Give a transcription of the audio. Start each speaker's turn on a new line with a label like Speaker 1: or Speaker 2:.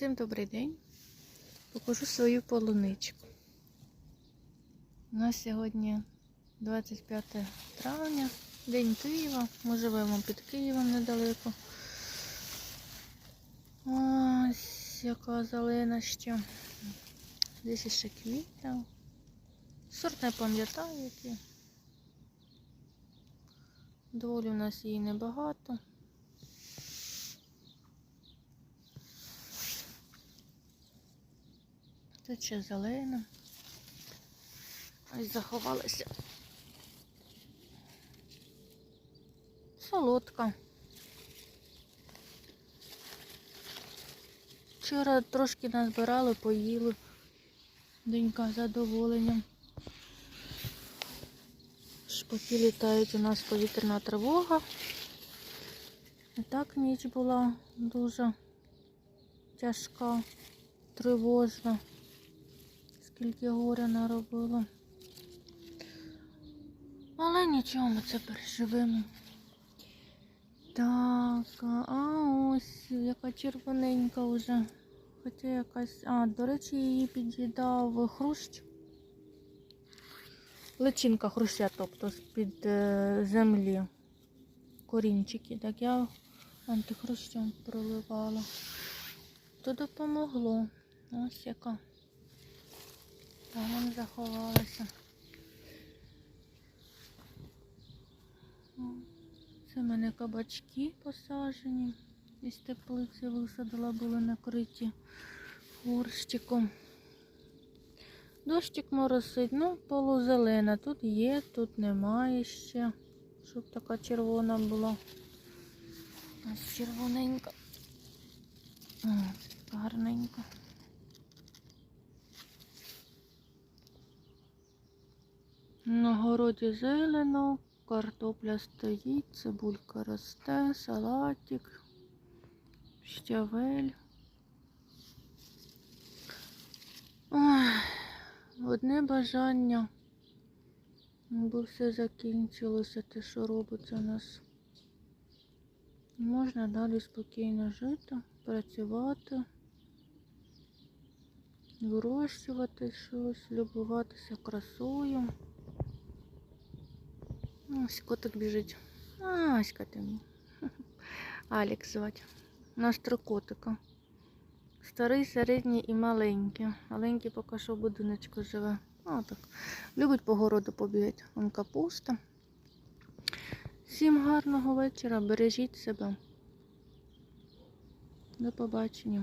Speaker 1: Всім добрий день. Покажу свою полуничку. У нас сьогодні 25 травня, День Києва. Ми живемо під Києвом недалеко. Ось яка зелена ще. Десь ще квітня. Сорт не пам'ятаю який. Доволі у нас її небагато. Ще зелена. Ось заховалася. Солодка. Вчора трошки назбирали, поїли. Донька з задоволенням. Шпаки літають у нас повітряна тривога. І так ніч була дуже тяжка, тривожна. Скільки горя наробила. Але нічого, ми це переживемо. Так, а ось яка червоненька вже. Хоча якась... А, до речі, її під'їдав хрущ. Личинка хруща, тобто з-під е, землі. Корінчики. Так я антихрущом проливала. То допомогло. Ось яка. Там заховалася. Це в мене кабачки посаджені. Із теплиці висадила, були накриті горщиком. Дощик моросить, ну, полузелена. Тут є, тут немає ще. Щоб така червона була. Ось червоненька. Гарненька. На городі зелено, картопля стоїть, цибулька росте, салатик, щавель. Одне бажання, бо все закінчилося, те, що робиться у нас. Можна далі спокійно жити, працювати, вирощувати щось, любуватися красою. Ось котик біжить. А, ось котик. Алекс звати. У нас три котика. Старий, середній і маленький. Маленький поки що в будиночку живе. А, так. Любить по городу побігати. Вон капуста. Всім гарного вечора. Бережіть себе. До побачення.